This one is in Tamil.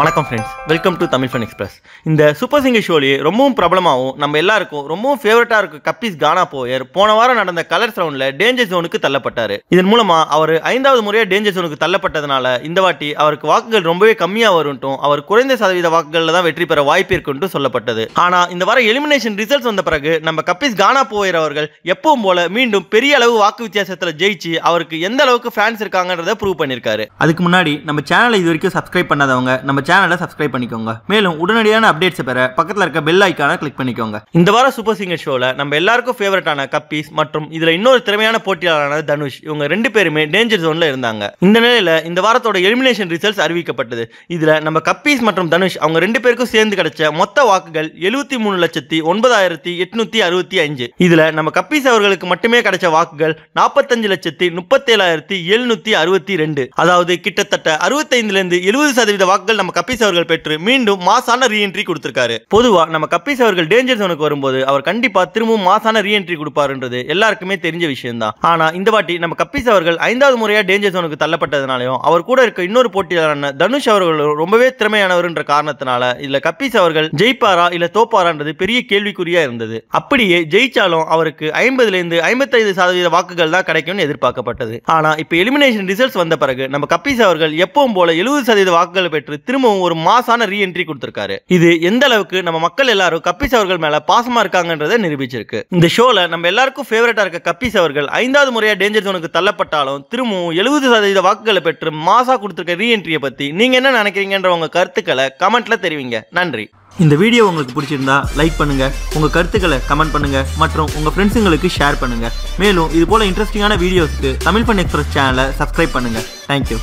வணக்கம் friends welcome to Tamil fun express இந்த சூப்பர் சிங்கர் ஷோலேயே ரொம்பவும் பிரபலமாகவும் நம்ம எல்லாருக்கும் ரொம்பவும் ஃபேவரட்டாக இருக்கும் கப்பீஸ் கானா போயர் போன வாரம் நடந்த கலர்ஸ் ரவுண்டில் டேஞ்சர் ஜோனுக்கு தள்ளப்பட்டார். இதன் மூலமாக அவர் ஐந்தாவது முறையாக டேஞ்சர் ஜோனுக்கு தள்ளப்பட்டதுனால இந்த வாட்டி அவருக்கு வாக்குகள் ரொம்பவே கம்மியாக வரும்ட்டும் அவர் குறைந்த சதவீத வாக்குகளில் தான் வெற்றி பெற வாய்ப்பு இருக்குன்ட்டு சொல்லப்பட்டது. ஆனால் இந்த வாரம் எலிமினேஷன் ரிசல்ட்ஸ் வந்த பிறகு நம்ம கப்பீஸ் கானா போயர் அவர்கள் எப்பவும் போல மீண்டும் பெரிய அளவு வாக்கு வித்தியாசத்தில் ஜெயிச்சு அவருக்கு எந்த அளவுக்கு ஃபேன்ஸ் இருக்காங்கன்றதை ப்ரூவ் பண்ணியிருக்காரு அதுக்கு முன்னாடி நம்ம சேனலை இது வரைக்கும் சப்ஸ்கிரைப் பண்ணாதவங்க நம்ம சேனலை சப்ஸ்கிரைப் பண்ணிக்கோங்க. மேலும் உடனடியான அப்டேட்ஸ் பெற பக்கத்தில் இருக்க பெல் ஐக்கானை கிளிக் பண்ணிக்கோங்க. இந்த வாரம் சூப்பர் சிங்கர் ஷோவில் நம்ம எல்லாருக்கும் ஃபேவரட்டான கப்பீஸ் மற்றும் இதில் இன்னொரு திறமையான போட்டியாளரான தனுஷ். இவங்க ரெண்டு பேருமே டேஞ்சர் ஜோனில் இருந்தாங்க. இந்த நிலையில் இந்த வாரத்தோட எலிமினேஷன் ரிசல்ட்ஸ் அறிவிக்கப்பட்டது. இதில் நம்ம கப்பீஸ் மற்றும் தனுஷ் அவங்க ரெண்டு பேருக்கும் சேர்ந்து கிடைச்ச மொத்த வாக்குகள் எழுபத்தி மூணு லட்சத்தி ஒன்பதாயிரத்தி எட்நூத்தி அறுபத்தி அஞ்சு இதில் நம்ம கப்பீஸ் அவர்களுக்கு மட்டுமே கிடைச்ச வாக்குகள் நாற்பத்தஞ்சு லட்சத்தி முப்பத்தேழாயிரத்தி எழுநூத்தி அறுபத்தி ரெண்டு. அதாவது கிட்டத்தட்ட அறுபத்தைந்துலேருந்து எழுபது சதவீத வாக்குகள் நம்ம கப்பீஸ் அவர்கள் பெற்று மீண்டும் மாசான ரீஎன்ட்ரி கொடுத்திருக்காரு. பொதுவா நம்ம கப்பீஸ் அவர்கள் டேஞ்சர் ஜோனுக்கு வரும்போது அவர் கண்டிப்பா திரும்பவும் மாசான ரீஎன்ட்ரி கொடுப்பாருன்றது எல்லாருக்குமே தெரிஞ்ச விஷயம் தான் ஆனா இந்த வாட்டி நம்ம கப்பீஸ் அவர்கள் ஐந்தாவது முறையா டேஞ்சர் ஜோனுக்கு தள்ளப்பட்டதுனாலையும் அவர் கூட இருக்க இன்னொரு போட்டியாளரான தனுஷ் அவர்கள் ரொம்பவே திறமையானவர்ன்ற காரணத்தினால இதுல கப்பீஸ் அவர்கள் ஜெயிப்பாரா இல்ல தோப்பாரான்றது பெரிய கேள்விக்குறியா இருந்தது. அப்படியே ஜெயிச்சாலும் அவருக்கு ஐம்பதுல இருந்து ஐம்பத்தைந்து சதவீத வாக்குகள் தான் கிடைக்கும்னு எதிர்பார்க்கப்பட்டது. ஆனா இப்ப எலிமினேஷன் ரிசல்ட்ஸ் வந்த பிறகு நம்ம கப்பீஸ் அவர்கள் எப்பவும் போல எழுபது சதவீத வாக்குகள் பெற்று இன்னும் ஒரு மாசான ரீஎன்ட்ரி கொடுத்திருக்காரு. இது எந்த அளவுக்கு நம்ம மக்கள் எல்லாரும் கப்பிஸ் அவர்கள் மேல பாசமா இருக்காங்கன்றதை நிரூபிச்சிருக்கு. இந்த ஷோல நம்ம எல்லாருக்கும் ஃபேவரட்டா இருக்க கப்பிஸ் அவர்கள் ஐந்தாவது முறையா டேஞ்சர் ஜோனுக்கு தள்ளப்பட்டாலும் திரும்பவும் எழுபது சதவீத வாக்குகளை பெற்று மாசா கொடுத்திருக்க ரீஎன்ட்ரியை பத்தி நீங்க என்ன நினைக்கிறீங்கன்ற உங்க கருத்துக்களை கமெண்ட்ல தெரிவிங்க. நன்றி. இந்த வீடியோ உங்களுக்கு பிடிச்சிருந்தா லைக் பண்ணுங்க. உங்க கருத்துக்களை கமெண்ட் பண்ணுங்க. மற்றும் உங்க ஃப்ரெண்ட்ஸுங்களுக்கு ஷேர் பண்ணுங்க. மேலும் இது போல இன்ட்ரெஸ்டிங்கான வீடியோஸ்க்கு தமிழ் பண் எக்ஸ்பிரஸ் சேனலை சப்ஸ்கிரைப் பண்ணுங்க. தேங்க்யூ